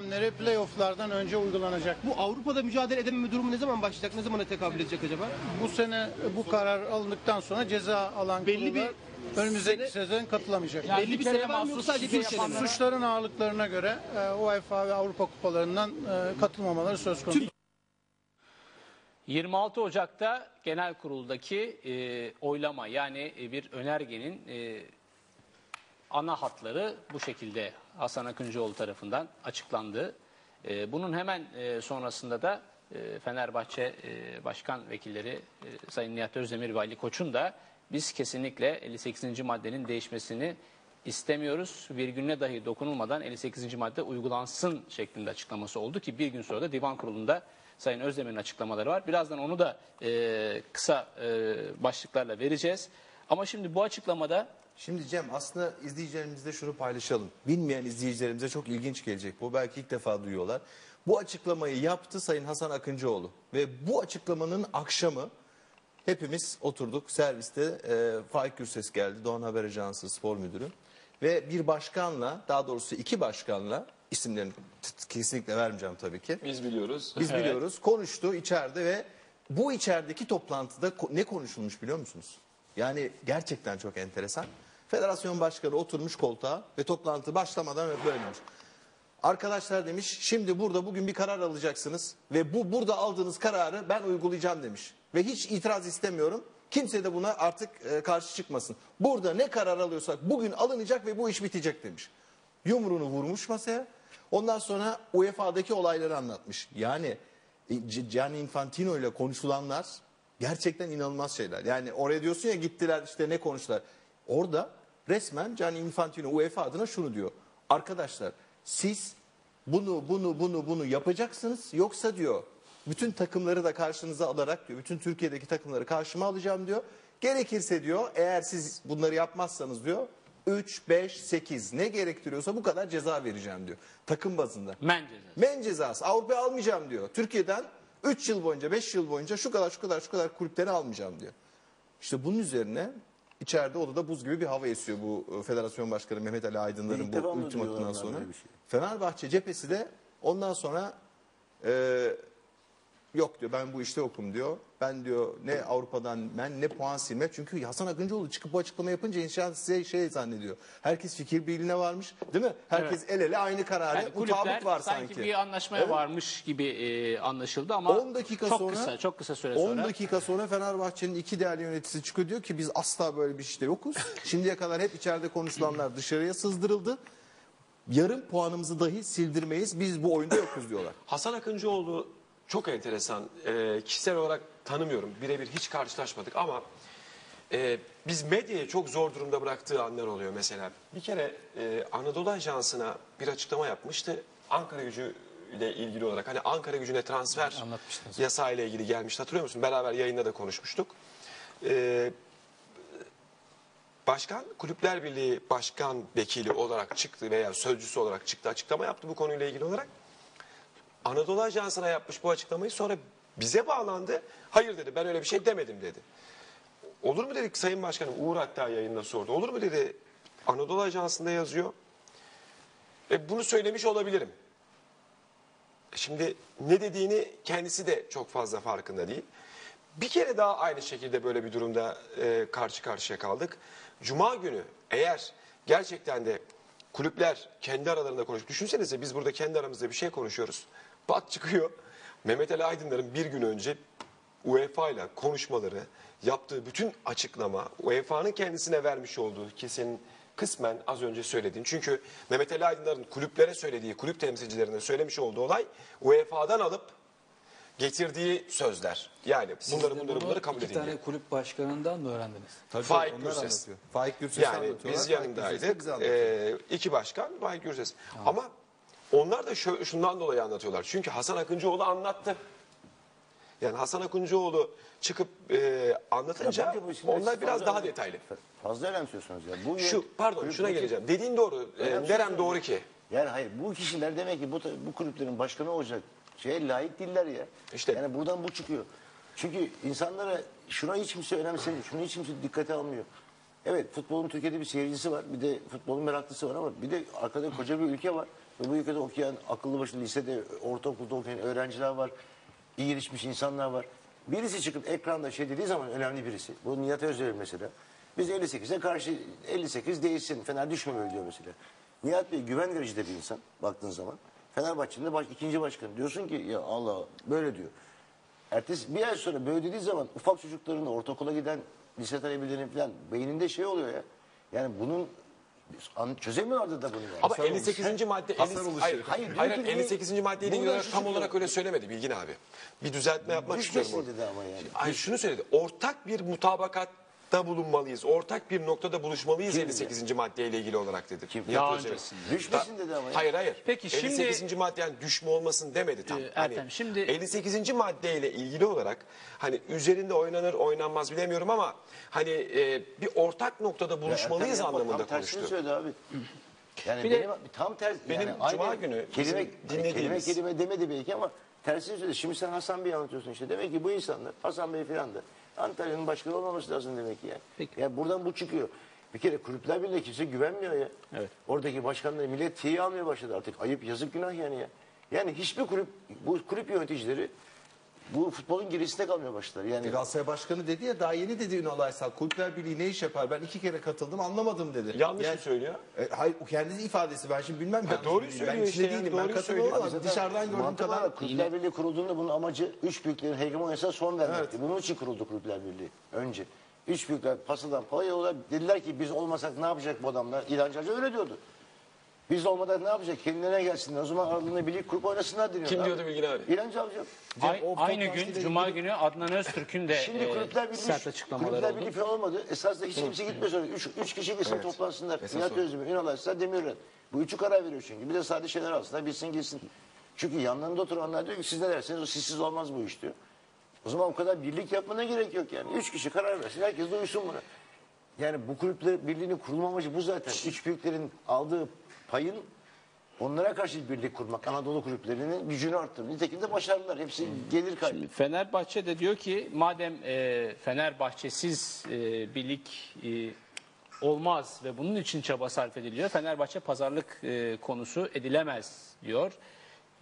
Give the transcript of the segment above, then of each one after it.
önlemleri playofflardan önce uygulanacak. Bu Avrupa'da mücadele edememe durumu ne zaman başlayacak? Ne zamana tekabül edecek acaba? Bu sene bu karar alındıktan sonra ceza alan Belli kulüpler önümüzdeki sene- sezon katılamayacak. Yani Belli bir bir sene var mı mahsus yoksa sadece bir sene mi? Suçların ağırlıklarına göre e, UEFA ve Avrupa kupalarından e, katılmamaları söz konusu. 26 Ocak'ta genel kuruldaki e, oylama yani e, bir önergenin e, ana hatları bu şekilde Hasan Akıncıoğlu tarafından açıklandı. E, bunun hemen e, sonrasında da e, Fenerbahçe e, Başkan Vekilleri Sayın Nihat Özdemir ve Ali Koç'un da biz kesinlikle 58. maddenin değişmesini istemiyoruz. Virgülüne dahi dokunulmadan 58. madde uygulansın şeklinde açıklaması oldu ki bir gün sonra da Divan Kurulu'nda Sayın Özdemir'in açıklamaları var. Birazdan onu da kısa başlıklarla vereceğiz. Ama şimdi bu açıklamada Şimdi Cem aslında izleyicilerimizle şunu paylaşalım. Bilmeyen izleyicilerimize çok ilginç gelecek bu. Belki ilk defa duyuyorlar. Bu açıklamayı yaptı Sayın Hasan Akıncıoğlu. Ve bu açıklamanın akşamı hepimiz oturduk serviste. E, Faik Gürses geldi Doğan Haber Ajansı spor müdürü. Ve bir başkanla daha doğrusu iki başkanla isimlerini kesinlikle vermeyeceğim tabii ki. Biz biliyoruz. Biz biliyoruz. Konuştu içeride ve bu içerideki toplantıda ne konuşulmuş biliyor musunuz? Yani gerçekten çok enteresan. Federasyon başkanı oturmuş koltuğa ve toplantı başlamadan böyle demiş. Arkadaşlar demiş şimdi burada bugün bir karar alacaksınız ve bu burada aldığınız kararı ben uygulayacağım demiş. Ve hiç itiraz istemiyorum. Kimse de buna artık e, karşı çıkmasın. Burada ne karar alıyorsak bugün alınacak ve bu iş bitecek demiş. Yumruğunu vurmuş masaya. Ondan sonra UEFA'daki olayları anlatmış. Yani e, Gianni Infantino ile konuşulanlar gerçekten inanılmaz şeyler. Yani oraya diyorsun ya gittiler işte ne konuştular. Orada resmen Gianni Infantino UEFA adına şunu diyor. Arkadaşlar siz bunu bunu bunu bunu yapacaksınız yoksa diyor bütün takımları da karşınıza alarak diyor bütün Türkiye'deki takımları karşıma alacağım diyor. Gerekirse diyor eğer siz bunları yapmazsanız diyor 3, 5, 8 ne gerektiriyorsa bu kadar ceza vereceğim diyor. Takım bazında. men cezası. Men cezası Avrupa'ya almayacağım diyor. Türkiye'den 3 yıl boyunca 5 yıl boyunca şu kadar şu kadar şu kadar kulüpleri almayacağım diyor. İşte bunun üzerine içeride odada buz gibi bir hava esiyor bu e, federasyon başkanı Mehmet Ali Aydınlar'ın bu ultimatından sonra. şey? Fenerbahçe cephesi de ondan sonra e, yok diyor ben bu işte yokum diyor. Ben diyor ne Avrupa'dan ben ne puan silme. Çünkü Hasan Akıncıoğlu çıkıp bu açıklama yapınca inşaat size şey zannediyor. Herkes fikir birliğine varmış değil mi? Herkes el ele aynı kararı. Yani tabut var sanki, sanki. bir anlaşmaya Evet. varmış gibi e, anlaşıldı ama 10 dakika çok sonra kısa çok kısa süre 10 sonra dakika sonra Fenerbahçe'nin iki değerli yöneticisi çıkıyor diyor ki biz asla böyle bir işte yokuz. Şimdiye kadar hep içeride konuşulanlar dışarıya sızdırıldı. Yarım puanımızı dahi sildirmeyiz. Biz bu oyunda yokuz diyorlar. Hasan Akıncıoğlu çok enteresan. Ee, kişisel olarak tanımıyorum. Birebir hiç karşılaşmadık ama e, biz medyayı çok zor durumda bıraktığı anlar oluyor mesela. Bir kere e, Anadolu Ajansı'na bir açıklama yapmıştı. Ankara gücü ile ilgili olarak hani Ankara gücüne transfer yasağı ile ilgili gelmişti. Hatırlıyor musun? Beraber yayında da konuşmuştuk. Ee, Başkan Kulüpler Birliği Başkan Vekili olarak çıktı veya sözcüsü olarak çıktı açıklama yaptı bu konuyla ilgili olarak. Anadolu Ajansı'na yapmış bu açıklamayı sonra bize bağlandı. Hayır dedi ben öyle bir şey demedim dedi. Olur mu dedik Sayın Başkanım Uğur hatta yayında sordu. Olur mu dedi Anadolu Ajansı'nda yazıyor. E, bunu söylemiş olabilirim. E, Şimdi ne dediğini kendisi de çok fazla farkında değil. Bir kere daha aynı şekilde böyle bir durumda e, karşı karşıya kaldık. Cuma günü eğer gerçekten de kulüpler kendi aralarında konuşup düşünsenize biz burada kendi aramızda bir şey konuşuyoruz. Bat çıkıyor. Mehmet Ali Aydınlar'ın bir gün önce UEFA ile konuşmaları, yaptığı bütün açıklama, UEFA'nın kendisine vermiş olduğu ki senin kısmen az önce söylediğin. Çünkü Mehmet Ali Aydınlar'ın kulüplere söylediği, kulüp temsilcilerine söylemiş olduğu olay UEFA'dan alıp getirdiği sözler. Yani bunları de bunları bunu bunları kabul iki edin tane diye. kulüp başkanından mı öğrendiniz? Tabii Faik Gürses. anlatıyor. Faik Gürses Yani biz yanındaydık. Ee, iki başkan Faik Gürses. Ama onlar da şundan dolayı anlatıyorlar. Çünkü Hasan Akıncıoğlu anlattı. Yani Hasan Akıncıoğlu çıkıp e, anlatınca Ya bence bu işin onlar açısı biraz fazla- daha detaylı. Fazla önemsiyorsunuz ya. Bu Şu pardon şuna geleceğim. Dediğin doğru. E, nerem doğru ki. Yani hayır bu kişiler demek ki bu, bu kulüplerin başkanı olacak şeye layık değiller ya. İşte. Yani buradan bu çıkıyor. Çünkü insanlara şuna hiç kimse önemsemiyor. Şunu hiç kimse dikkate almıyor. Evet futbolun Türkiye'de bir seyircisi var. Bir de futbolun meraklısı var ama bir de arkada koca bir ülke var. Ve bu ülkede okuyan, akıllı başlı lisede, ortaokulda okuyan öğrenciler var. iyi gelişmiş insanlar var. Birisi çıkıp ekranda şey dediği zaman önemli birisi. Bu Nihat Özdemir mesela. Biz 58'e karşı 58 değilsin. Fener düşmemeli diyor mesela. Nihat Bey güven verici de bir insan baktığın zaman. Fenerbahçe'nin de baş, ikinci başkanı. Diyorsun ki ya Allah böyle diyor. Ertesi bir ay sonra böyle dediği zaman ufak çocukların ortaokula giden lise talebelerinin falan beyninde şey oluyor ya. Yani bunun an- çözemiyorlardı da bunu. Yani. Ama 58. madde Hasar 50 oluşuyor. hayır, Hayır, hayır, diyor ki 58. maddeyle ilgili buradan olarak tam olarak öyle söylemedi Bilgin abi. Bir düzeltme yapmak Düşmesin istiyorum. orada. dedi ama yani. Hayır şunu söyledi. Ortak bir mutabakatta bulunmalıyız. Ortak bir noktada buluşmalıyız Kim 58. maddeyle ilgili olarak dedi. Kim? Daha öncesinde. Düşmesin dedi ama. ya. Hayır hayır. Peki şimdi- 58. madde yani düşme olmasın demedi tam. Ee, Ertem, şimdi- 58. maddeyle ilgili olarak hani üzerinde oynanır oynanmaz bilemiyorum ama hani e, bir ortak noktada buluşmalıyız Ertem yapma, anlamında tam tersini konuştu. söyledi abi. Yani Bir de- benim, tam tersi. Benim yani Cuma aynı günü kelime, dinlediğimiz- kelime kelime demedi belki ama tersini söyledi. Şimdi sen Hasan Bey'i anlatıyorsun işte. Demek ki bu insanlar Hasan Bey falan da Antalya'nın başkanı olmaması lazım demek ki yani. Peki. Yani buradan bu çıkıyor. Bir kere kulüpler bile kimse güvenmiyor ya. Evet. Oradaki başkanları millet tiye almaya başladı artık. Ayıp yazık günah yani ya. Yani hiçbir kulüp, bu kulüp yöneticileri bu futbolun gerisinde kalmaya başladılar. Yani Galatasaray Başkanı dedi ya daha yeni dedi Ünal Aysal. Kulüpler Birliği ne iş yapar? Ben iki kere katıldım anlamadım dedi. Yanlış Yani- mı söylüyor? E, hayır o kendisi ifadesi ben şimdi bilmem. doğruyu mı? söylüyor Ben işte değilim. Ben doğruyu katılıyorum söylüyor. ama dışarıdan gördüğüm kadar. olarak Kulüpler Birliği kurulduğunda bunun amacı üç büyüklerin hegemonyasına son vermekti. Bunun için kuruldu Kulüpler Birliği önce. Üç büyükler pasıdan paya yola dediler ki biz olmasak ne yapacak bu adamlar? İlhan Hoca öyle diyordu. Biz olmadan ne yapacak? Kendilerine gelsinler. O zaman aralarında birlik kurup oynasınlar deniyor. Kim diyordu Bilgin abi? İlhan Hoca. Ay- o aynı gün Cuma günü Adnan Öztürk'ün de Şimdi e, kulüpler birliği, sert açıklamaları kulüpler oldu. birliği falan olmadı. Esasında hiç kimse gitmiyor sonra. Üç, üç kişi gitsin toplansınlar. Nihat Özdemir, Ünal Aysal, Demirören. Bu üçü karar veriyor çünkü. Bir de sade şeyler alsınlar bilsin gitsin. Çünkü yanlarında oturanlar diyor ki siz ne derseniz o sizsiz olmaz bu iş diyor. O zaman o kadar birlik yapmana gerek yok yani. Üç kişi karar versin. Herkes de uysun buna. Yani bu kulüpler birliğinin kurulma amacı bu zaten. Üç büyüklerin aldığı payın onlara karşı bir birlik kurmak. Anadolu kulüplerinin gücünü arttırmak. Nitekim de başardılar. Hepsi gelir kaybı. Fenerbahçe de diyor ki madem e, Fenerbahçesiz e, birlik e, olmaz ve bunun için çaba sarf ediliyor. Fenerbahçe pazarlık e, konusu edilemez diyor.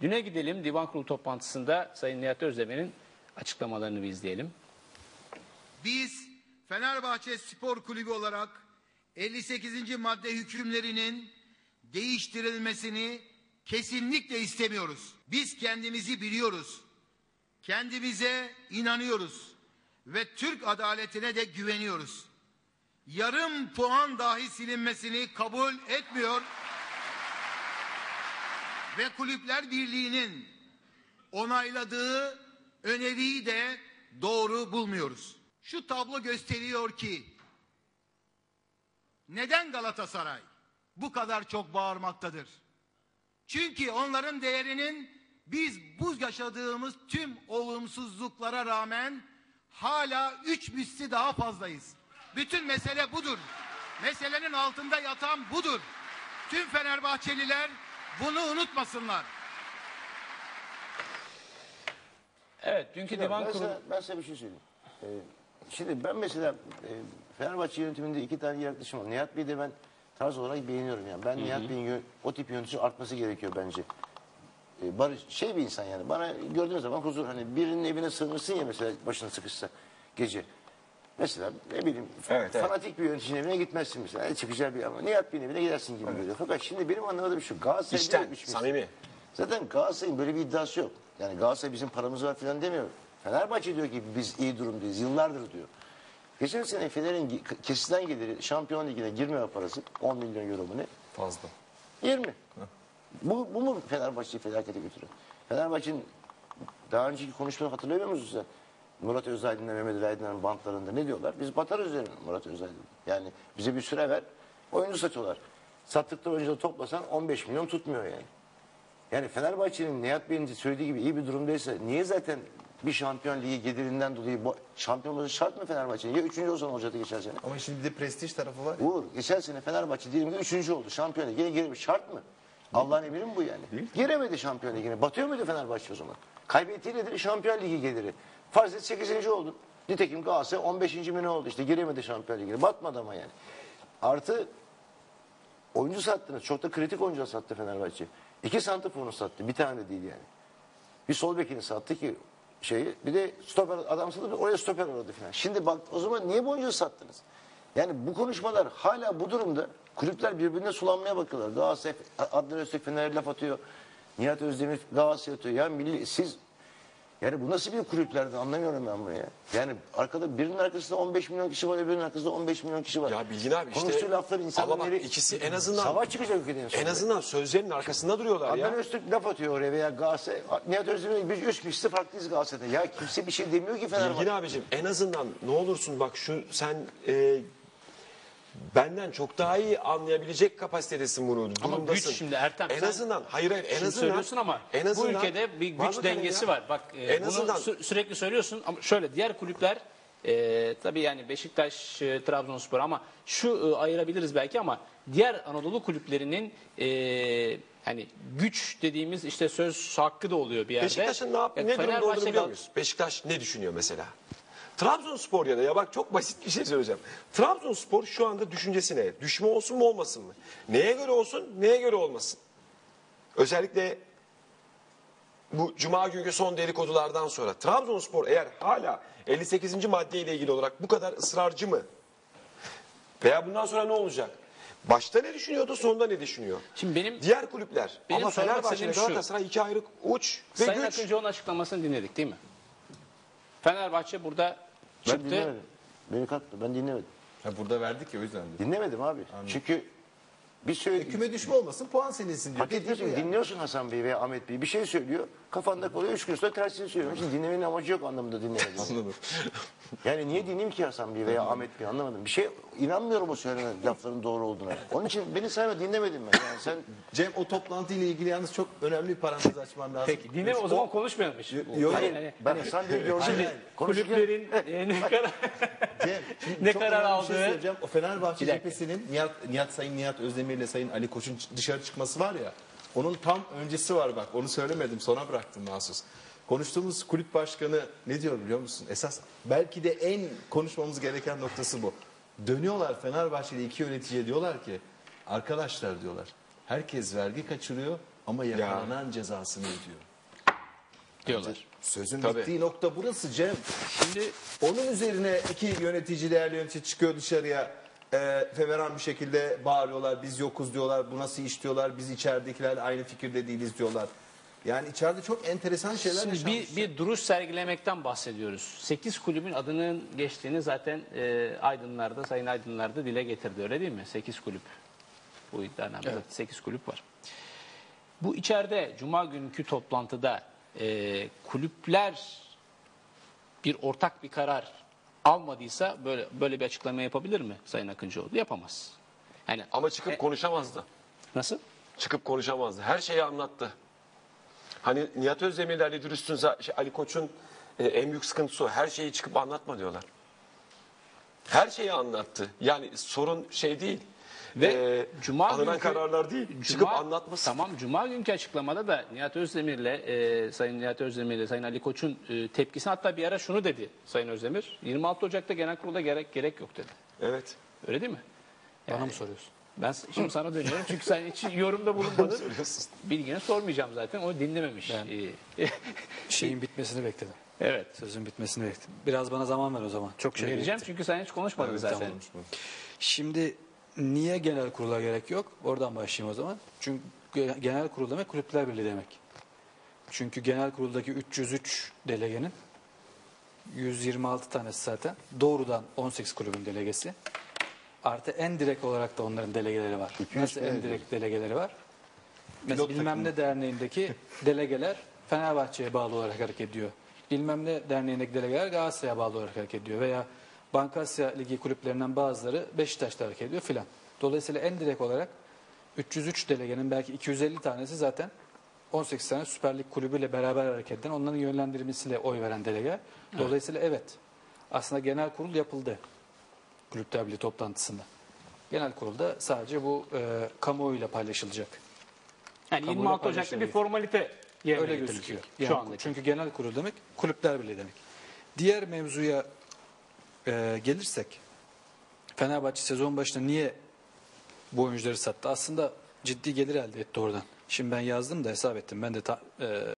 Düne gidelim divan kurulu toplantısında Sayın Nihat Özdemir'in açıklamalarını bir izleyelim. Biz Fenerbahçe Spor Kulübü olarak 58. madde hükümlerinin değiştirilmesini kesinlikle istemiyoruz. Biz kendimizi biliyoruz. Kendimize inanıyoruz ve Türk adaletine de güveniyoruz. Yarım puan dahi silinmesini kabul etmiyor ve Kulüpler Birliği'nin onayladığı öneriyi de doğru bulmuyoruz. Şu tablo gösteriyor ki neden Galatasaray bu kadar çok bağırmaktadır? Çünkü onların değerinin biz bu yaşadığımız tüm olumsuzluklara rağmen hala üç misli daha fazlayız. Bütün mesele budur. Meselenin altında yatan budur. Tüm Fenerbahçeliler bunu unutmasınlar. Evet dünkü divan ben, kurulu sana, ben size bir şey söyleyeyim. Ee, şimdi ben mesela e, Fenerbahçe yönetiminde iki tane yaklaşım var. Nihat Bey'i de ben tarz olarak beğeniyorum yani. Ben Nihat Bey'in o tip yönetici artması gerekiyor bence. Ee, barış, şey bir insan yani. Bana gördüğün zaman huzur hani birinin evine sığınırsın ya mesela başına sıkışsa gece. Mesela ne bileyim Evet, evet. fanatik bir yöneticinin evine gitmezsin mesela. E, çıkacağı bir ama Nihat Bey'in evine gidersin gibi geliyor. Fakat şimdi benim anlamadığım şu Galatasaray'da İşten, misli- samimi. Zaten Galatasaray'ın böyle bir iddiası yok. Yani Galatasaray bizim paramız var falan demiyor. Fenerbahçe diyor ki biz iyi durumdayız yıllardır diyor. Geçen sene Fener'in kesilen geliri Şampiyon Ligi'ne girmeme parası 10 milyon euro mu ne? Fazla. 20. Bu, bu mu Fenerbahçe'yi felakete götürüyor? Fenerbahçe'nin daha önceki konuşmayı hatırlıyor musunuz sen? Murat Özaydın'la Mehmet Aydın'ın bantlarında ne diyorlar? Biz batarız üzerine Murat Özaydın. Yani bize bir süre ver. Oyuncu satıyorlar. Sattıkları oyuncuları toplasan 15 milyon tutmuyor yani. Yani Fenerbahçe'nin Nihat Bey'in söylediği gibi iyi bir durumdaysa niye zaten bir şampiyon ligi gelirinden dolayı bu şampiyon olması şart mı Fenerbahçe'nin? Ya üçüncü olsan olacaktı geçen sene. Ama şimdi bir de prestij tarafı var. ya. Uğur geçen sene Fenerbahçe diyelim ki üçüncü oldu. Şampiyon Ligi'ne giremiş. Şart mı? Allah'ın emri mi bu yani? Giremedi Şampiyon Ligi'ne. Batıyor muydu Fenerbahçe o zaman? Kaybettiği nedir? Şampiyon Ligi geliri. Farz et 8. oldun. Nitekim Galatasaray 15. mi ne oldu? İşte giremedi Şampiyon Ligi'ne. Batmadı ama yani. Artı oyuncu sattınız. Çok da kritik oyuncu sattı Fenerbahçe. İki santiforunu sattı. Bir tane de değil yani. Bir sol bekini sattı ki şeyi. Bir de stoper adam sattı. Oraya stoper aradı falan. Şimdi bak o zaman niye bu oyuncuyu sattınız? Yani bu konuşmalar hala bu durumda kulüpler birbirine sulanmaya bakıyorlar. Galatasaray Adnan Öztürk Fener'e laf atıyor. Nihat Özdemir Galatasaray atıyor. Ya milli siz yani bu nasıl bir kulüplerde anlamıyorum ben bunu ya. Yani arkada birinin arkasında 15 milyon kişi var, öbürünün arkasında 15 milyon kişi var. Ya Bilgin abi işte Konuştuğu laflar insanların bak ikisi en azından Savaş çıkacak ülkeden sonra. en azından sözlerinin arkasında duruyorlar Adnan ya. Öztürk laf atıyor oraya veya Galatasaray. Nihat Özdemir biz üç kişisi farklıyız Galatasaray'da. Ya kimse bir şey demiyor ki Fenerbahçe. Bilgin abicim en azından ne olursun bak şu sen e, benden çok daha iyi anlayabilecek kapasitedesin bunu. Ama durumdasın. güç şimdi Ertem, En sen azından hayır hayır en Şimdi azından söylüyorsun ama en bu azından- ülkede bir Var güç dengesi ya? var. Bak e, En bunu azından- sü- sürekli söylüyorsun ama şöyle diğer kulüpler e, tabii yani Beşiktaş, e, Trabzonspor ama şu e, ayırabiliriz belki ama diğer Anadolu kulüplerinin e, hani güç dediğimiz işte söz hakkı da oluyor bir yerde. Beşiktaş'ın ne, yap, Ya ne durumda Fenerbahçe olduğunu biliyor muyuz? Beşiktaş ne düşünüyor mesela? Trabzonspor ya da ya bak çok basit bir şey söyleyeceğim. Trabzonspor şu anda düşüncesi ne? Düşme olsun mu olmasın mı? Neye göre olsun, neye göre olmasın? Özellikle bu cuma günkü son dedikodulardan sonra Trabzonspor eğer hala 58. madde ile ilgili olarak bu kadar ısrarcı mı? Veya bundan sonra ne olacak? Başta ne düşünüyordu, sonunda ne düşünüyor? Şimdi benim Diğer kulüpler Benim ama sormak Fenerbahçe ve istediğim şu. Galatasaray iki ayrı uç ve Sayın güç. Akıncıoğlu'nun açıklamasını dinledik değil mi? Fenerbahçe burada Ben çıktı. dinlemedim. Beni katma ben dinlemedim. Ha, burada verdik ya o yüzden diyor. Dinlemedim abi. Çünkü bir söyledik. Küme düşme olmasın puan seninsin diyor. Hak Dediği bu ediyorsun, yani. dinliyorsun Hasan Bey veya Ahmet Bey. Bir şey söylüyor. Kafanda kalıyor. Üç gün sonra tersini söylüyor. Şimdi dinlemenin amacı yok anlamında dinlemedim. Anladım. Yani niye dinleyeyim ki Hasan Bey veya Ahmet Bey anlamadım. Bir şey inanmıyorum o söylenen lafların doğru olduğuna. Onun için beni sayma dinlemedim ben. Yani sen Cem o toplantıyla ilgili yalnız çok önemli bir parantez açman lazım. Peki dinle o zaman konuşmayalım. hiç. yok. Hani- hani- ben Hasan Bey'i gördüm. Hayır, Konuşurken- kulüplerin e, ne kadar Cem, Ne karar bir şey. O Fenerbahçe cephesinin Nihat, Nihat Sayın Nihat Özdemir ile Sayın Ali Koç'un dışarı çıkması var ya. Onun tam öncesi var bak. Onu söylemedim. Sona bıraktım mahsus. Konuştuğumuz kulüp başkanı ne diyor biliyor musun? Esas belki de en konuşmamız gereken noktası bu. Dönüyorlar Fenerbahçeli iki yöneticiye diyorlar ki arkadaşlar diyorlar. Herkes vergi kaçırıyor ama yakalanan cezasını ödüyor. diyorlar. Sözün Tabii. bittiği nokta burası Cem. Şimdi Onun üzerine iki yönetici değerli yönetici çıkıyor dışarıya. E, feveran bir şekilde bağırıyorlar. Biz yokuz diyorlar. Bu nasıl iş diyorlar. Biz içeridekiler aynı fikirde değiliz diyorlar. Yani içeride çok enteresan şeyler Şimdi yaşanmış. bir, bir duruş sergilemekten bahsediyoruz. 8 kulübün adının geçtiğini zaten e, Aydınlar'da, Sayın Aydınlar'da dile getirdi öyle değil mi? 8 kulüp. Bu iddianamede 8 kulüp var. Bu içeride Cuma günkü toplantıda e, kulüpler bir ortak bir karar almadıysa böyle böyle bir açıklama yapabilir mi Sayın Akıncıoğlu? Yapamaz. Yani Ama çıkıp E- konuşamazdı. nasıl? Çıkıp konuşamazdı. Her şeyi anlattı. Hani Nihat Özdemir'le Ali Dürüst'ün, şey, Ali Koç'un e, en büyük sıkıntısı o. Her şeyi çıkıp anlatma diyorlar. Her şeyi anlattı. Yani sorun şey değil. Ve Ee, Cuma alınan günkü- kararlar değil. çıkıp anlatması. Tamam Cuma günkü açıklamada da Nihat Özdemir'le e, Sayın Nihat Özdemir'le Sayın Ali Koç'un e, tepkisini hatta bir ara şunu dedi Sayın Özdemir. 26 Ocak'ta genel kurulda gerek gerek yok dedi. Evet. Öyle değil mi? Bana mı soruyorsun? Ben şimdi sana dönüyorum çünkü sen hiç yorumda bulunmadın. Bilgini sormayacağım zaten. O dinlememiş. Ben- Şeyin bitmesini bekledim. evet. Sözün bitmesini bekledim. Biraz bana zaman ver o zaman. Çok şey Vereceğim çünkü sen hiç konuşmadın zaten. Şimdi niye genel kurula gerek yok? Oradan başlayayım o zaman. Çünkü ge- genel kurul demek kulüpler birliği demek. Çünkü genel kuruldaki 303 delegenin 126 tanesi zaten doğrudan 18 kulübün delegesi. Artı en direkt olarak da onların delegeleri var. Nasıl en direkt delegeleri var? Mesela Pilot bilmem ne derneğindeki delegeler Fenerbahçe'ye bağlı olarak hareket ediyor. Bilmem ne derneğindeki delegeler Galatasaray'a bağlı olarak hareket ediyor. Veya Bankasya Ligi kulüplerinden bazıları Beşiktaş'ta hareket ediyor filan. Dolayısıyla en direkt olarak 303 delegenin belki 250 tanesi zaten 18 tane Süper Lig kulübüyle beraber hareket eden, onların yönlendirmesiyle oy veren delegeler. Dolayısıyla evet, aslında genel kurul yapıldı kulüpler birliği toplantısında. Genel kurulda sadece bu e, kamuoyuyla paylaşılacak. Yani Kamuoyuyla 26 Ocak'ta bir formalite yerine Öyle gözüküyor. Şu Yani, anda. çünkü genel kurul demek kulüpler birliği demek. Diğer mevzuya e, gelirsek Fenerbahçe sezon başında niye bu oyuncuları sattı? Aslında ciddi gelir elde etti oradan. Şimdi ben yazdım da hesap ettim. Ben de ta- e,